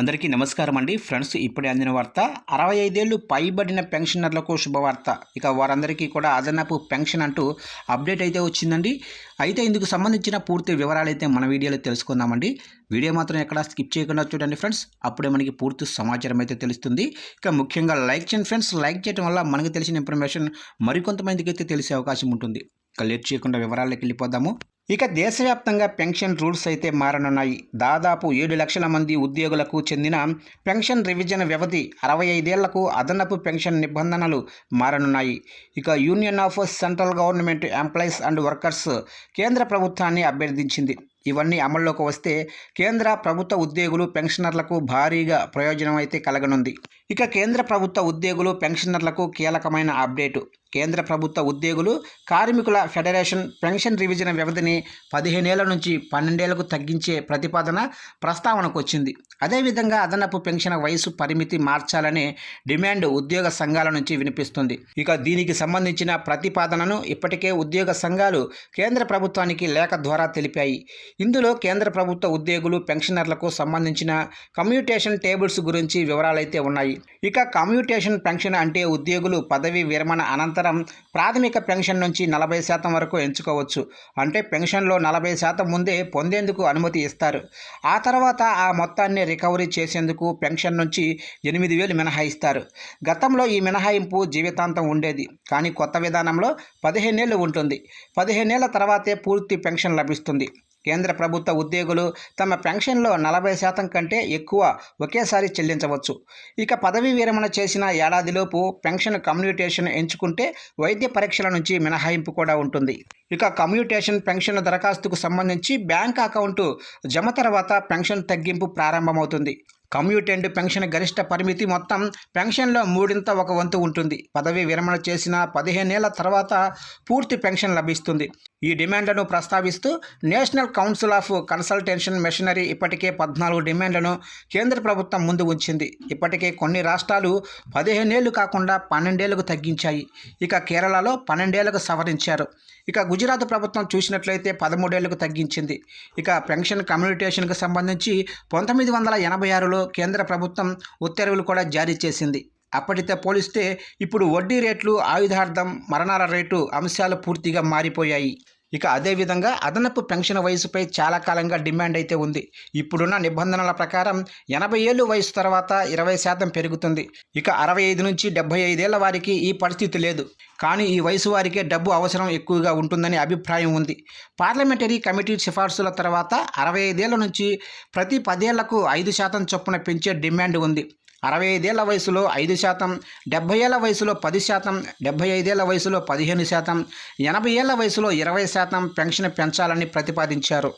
అందరికీ నమస్కారం అండి. ఫ్రెండ్స్ ఇప్పుడే అందిన వార్త అరవై ఐదేళ్ళు పైబడిన పెన్షనర్లకు శుభవార్త. ఇక వారందరికీ కూడా అదనపు పెన్షన్ అంటూ అప్డేట్ అయితే వచ్చిందండి. అయితే ఇందుకు సంబంధించిన పూర్తి వివరాలు అయితే మన వీడియోలో తెలుసుకుందామండి. వీడియో మాత్రం ఎక్కడ స్కిప్ చేయకుండా చూడండి ఫ్రెండ్స్. అప్పుడే మనకి పూర్తి సమాచారం అయితే తెలుస్తుంది. ఇక ముఖ్యంగా లైక్ చేయండి ఫ్రెండ్స్. లైక్ చేయడం వల్ల మనకు తెలిసిన ఇన్ఫర్మేషన్ మరికొంతమందికి అయితే తెలిసే అవకాశం ఉంటుంది. ఇక లేట్ చేయకుండా వివరాల్లోకి వెళ్ళిపోదాము. ఇక దేశవ్యాప్తంగా పెన్షన్ రూల్స్ అయితే మారనున్నాయి. దాదాపు ఏడు లక్షల మంది ఉద్యోగులకు చెందిన పెన్షన్ రివిజన్ వ్యవధి అరవై ఐదేళ్ళకు అదనపు పెన్షన్ నిబంధనలు మారనున్నాయి. ఇక union of central government employees and workers కేంద్ర ప్రభుత్వాన్ని అభ్యర్థించింది. ఇవన్నీ అమల్లోకి వస్తే కేంద్ర ప్రభుత్వ ఉద్యోగులు పెన్షనర్లకు భారీగా ప్రయోజనం అయితే కలగనుంది. ఇక కేంద్ర ప్రభుత్వ ఉద్యోగులు పెన్షనర్లకు కీలకమైన అప్డేటు. కేంద్ర ప్రభుత్వ ఉద్యోగులు కార్మికుల ఫెడరేషన్ పెన్షన్ రివిజన్ వ్యవధిని పదిహేనేళ్ళ నుంచి పన్నెండేళ్ళకు తగ్గించే ప్రతిపాదన ప్రస్తావనకు వచ్చింది అదేవిధంగా అదనపు పెన్షన్ వయసు పరిమితి మార్చాలనే డిమాండ్ ఉద్యోగ సంఘాల నుంచి వినిపిస్తుంది. ఇక దీనికి సంబంధించిన ప్రతిపాదనను ఇప్పటికే ఉద్యోగ సంఘాలు కేంద్ర ప్రభుత్వానికి లేఖ ద్వారా తెలిపాయి. ఇందులో కేంద్ర ప్రభుత్వ ఉద్యోగులు పెన్షనర్లకు సంబంధించిన కమ్యూటేషన్ టేబుల్స్ గురించి వివరాలైతే ఉన్నాయి. ఇక కమ్యూటేషన్ పెన్షన్ అంటే ఉద్యోగులు పదవి విరమణ అనంతరం ప్రాథమిక పెన్షన్ నుంచి నలభై శాతం వరకు ఎంచుకోవచ్చు. అంటే పెన్షన్లో నలభై శాతం ముందే పొందేందుకు అనుమతి ఇస్తారు. ఆ తర్వాత ఆ మొత్తాన్ని రికవరీ చేసేందుకు పెన్షన్ నుంచి ఎనిమిది వేలు మినహాయిస్తారు. గతంలో ఈ మినహాయింపు జీవితాంతం ఉండేది. కానీ కొత్త విధానంలో పదిహేనేళ్ళు ఉంటుంది. పదిహేనేళ్ళ తర్వాతే పూర్తి పెన్షన్ లభిస్తుంది. కేంద్ర ప్రభుత్వ ఉద్యోగులు తమ పెన్షన్లో నలభై శాతం కంటే ఎక్కువ ఒకేసారి చెల్లించవచ్చు. ఇక పదవీ విరమణ చేసిన ఏడాదిలోపు పెన్షన్ కమ్యూనిటేషన్ ఎంచుకుంటే వైద్య పరీక్షల నుంచి మినహాయింపు కూడా ఉంటుంది. ఇక కమ్యూటేషన్ పెన్షన్ దరఖాస్తుకు సంబంధించి బ్యాంక్ అకౌంటు జమ తర్వాత పెన్షన్ తగ్గింపు ప్రారంభమవుతుంది. కమ్యూటెంట్ పెన్షన్ గరిష్ట పరిమితి మొత్తం పెన్షన్లో మూడింత ఒక వంతు ఉంటుంది. పదవి విరమణ చేసిన పదిహేనేళ్ళ తర్వాత పూర్తి పెన్షన్ లభిస్తుంది. ఈ డిమాండ్లను ప్రస్తావిస్తూ national council of consultation machinery ఇప్పటికే పద్నాలుగు డిమాండ్లను కేంద్ర ప్రభుత్వం ముందు ఉంచింది. ఇప్పటికే కొన్ని రాష్ట్రాలు పదిహేనేళ్ళు కాకుండా పన్నెండేళ్ళకు తగ్గించాయి. ఇక కేరళలో పన్నెండేళ్ళకు సవరించారు. ఇక గుజరాత్ ప్రభుత్వం చూసినట్లయితే పదమూడేళ్ళకు తగ్గించింది. ఇక పెన్షన్ కమ్యూనిటేషన్కు సంబంధించి పంతొమ్మిది వందల ఎనభై ఆరులో కేంద్ర ప్రభుత్వం ఉత్తర్వులు కూడా జారీ చేసింది. అప్పటితో పోలిస్తే ఇప్పుడు వడ్డీ రేట్లు ఆయుధార్థం మరణాల రేటు అంశాలు పూర్తిగా మారిపోయాయి. ఇక అదేవిధంగా అదనపు పెన్షన్ వయసుపై చాలా కాలంగా డిమాండ్ అయితే ఉంది. ఇప్పుడున్న నిబంధనల ప్రకారం ఎనభై ఏళ్ళు వయసు తర్వాత ఇరవై శాతం పెరుగుతుంది. ఇక అరవై ఐదు నుంచి డెబ్బై ఐదేళ్ళ వారికి ఈ పరిస్థితి లేదు. కానీ ఈ వయసు వారికే డబ్బు అవసరం ఎక్కువగా ఉంటుందని అభిప్రాయం ఉంది. పార్లమెంటరీ కమిటీ సిఫార్సుల తర్వాత అరవై ఐదేళ్ళ నుంచి ప్రతి పదేళ్ళకు ఐదు శాతం చొప్పున పెంచే డిమాండ్ ఉంది. అరవై ఐదేళ్ళ వయసులో ఐదు శాతం డెబ్బై ఏళ్ళ వయసులో పది శాతం డెబ్బై ఐదేళ్ళ వయసులో పదిహేను శాతం ఎనభై ఏళ్ళ వయసులో ఇరవై శాతం పెన్షన్ పెంచాలని ప్రతిపాదించారు.